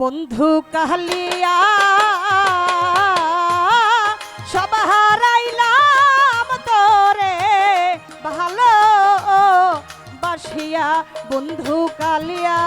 বন্ধু কহলিয়া সব হারাইলাম তোরে। ভালো বাসিয়া বন্ধু কালিয়া।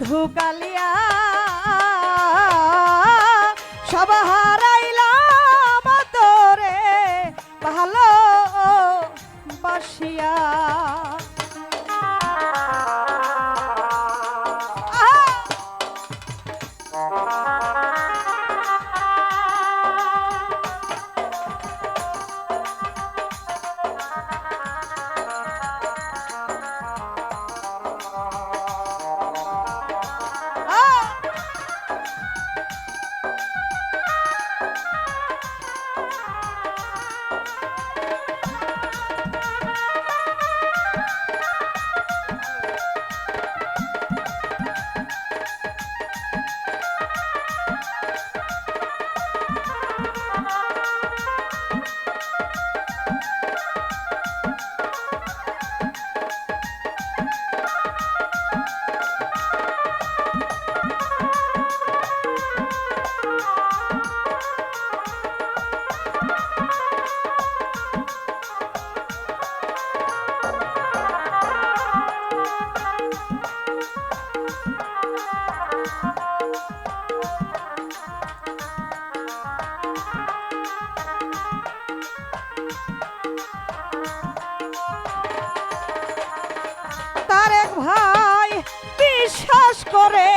বন্ধু কালিয়া করে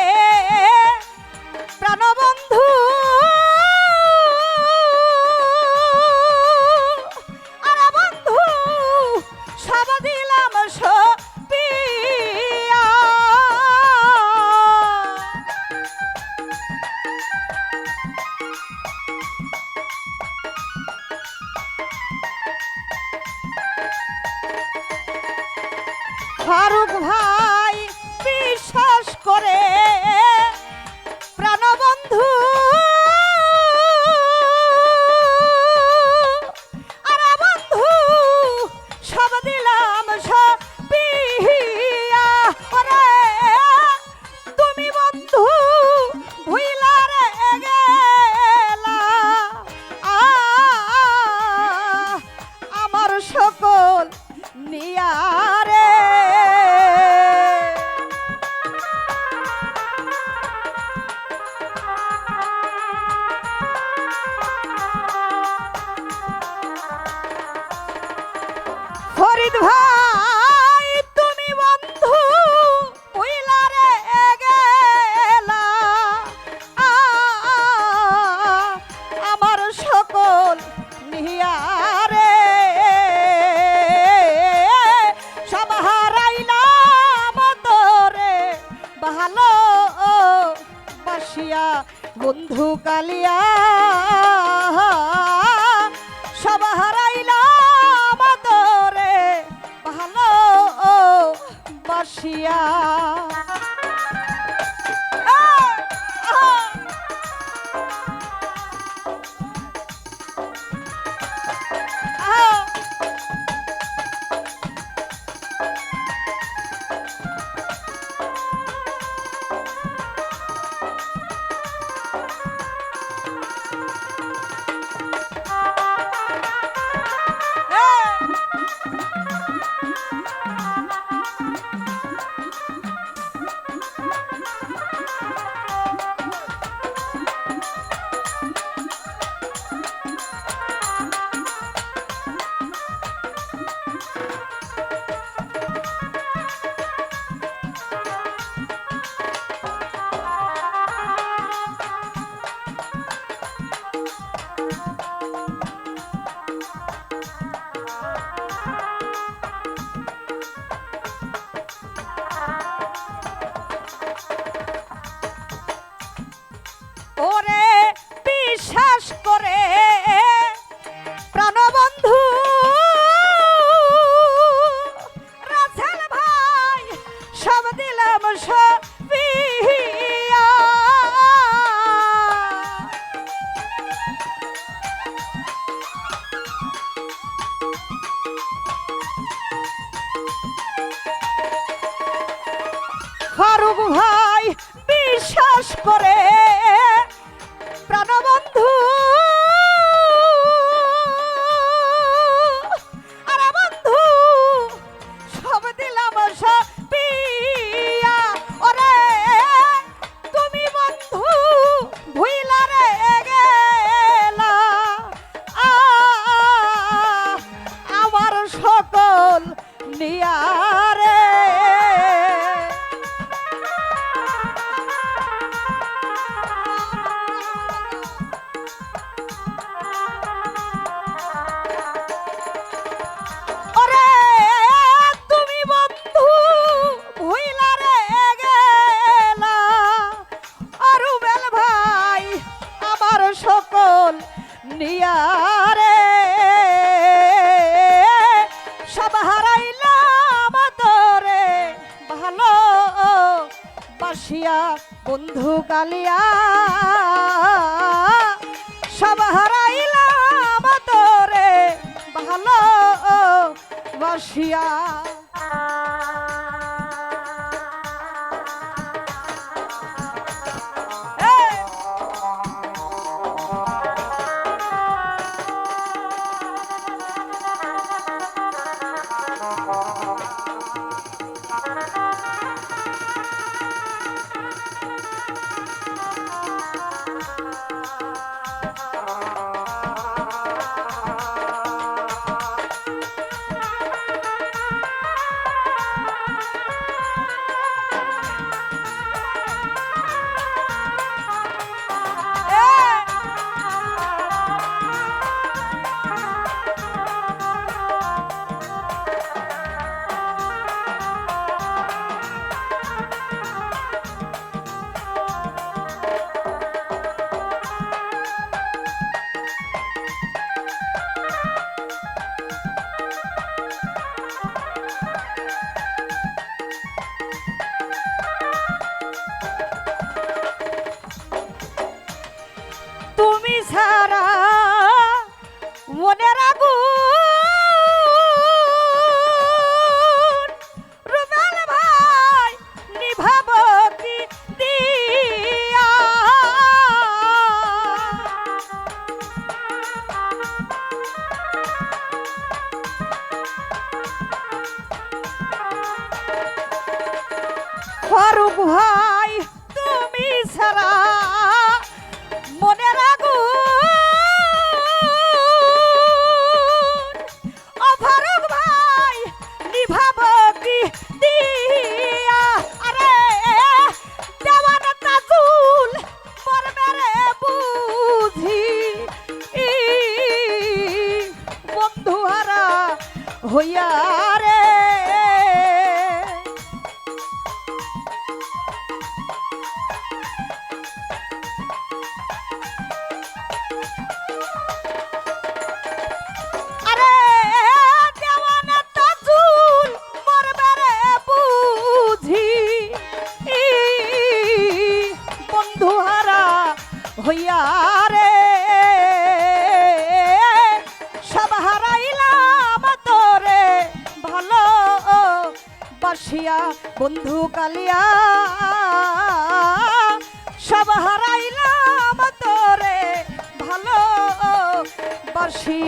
ফরিদ ভাই, তুমি বন্ধু উইলারে গেলা আমার সকল নিহারে সব হারাইলাম তোরে ভালো বাসিয়া বন্ধু কালিয়া। বাসিয়া সব দিলাম সবিয়া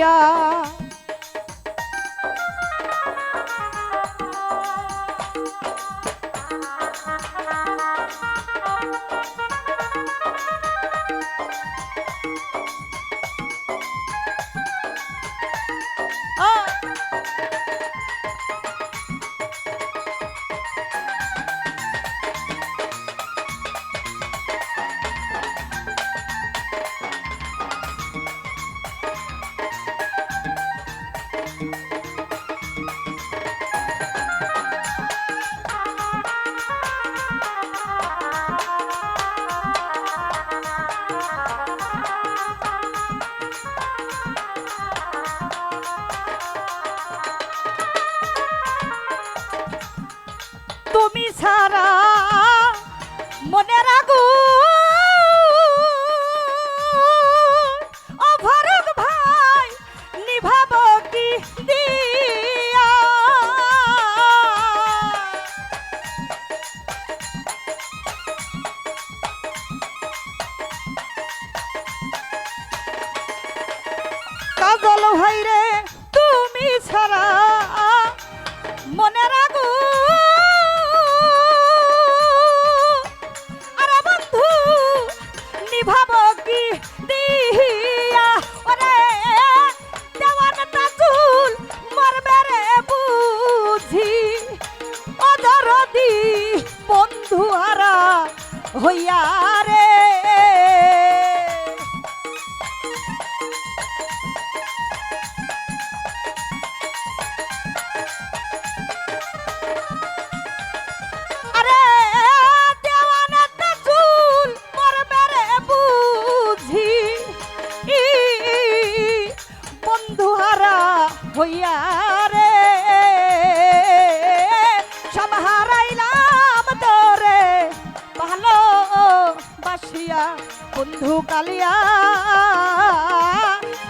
বাসিয়া ছাড়া মনে ফারুক ভাই নিভাব কাজল ভাই রে তুমি ছাড়া মনে রাখু বাসিয়া বন্ধু কালিয়া,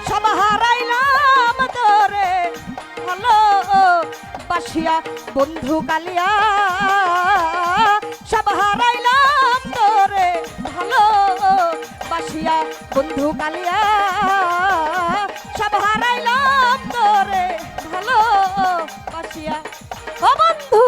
সব হারাইলাম তোরে। ভালো বাসিয়া, বন্ধু কালিয়া, সব হারাইলাম তোরে। ভালো বাসিয়া, বন্ধু কালিয়া, সব হারাইলাম তোরে। ভালো বাসিয়া, ও বন্ধু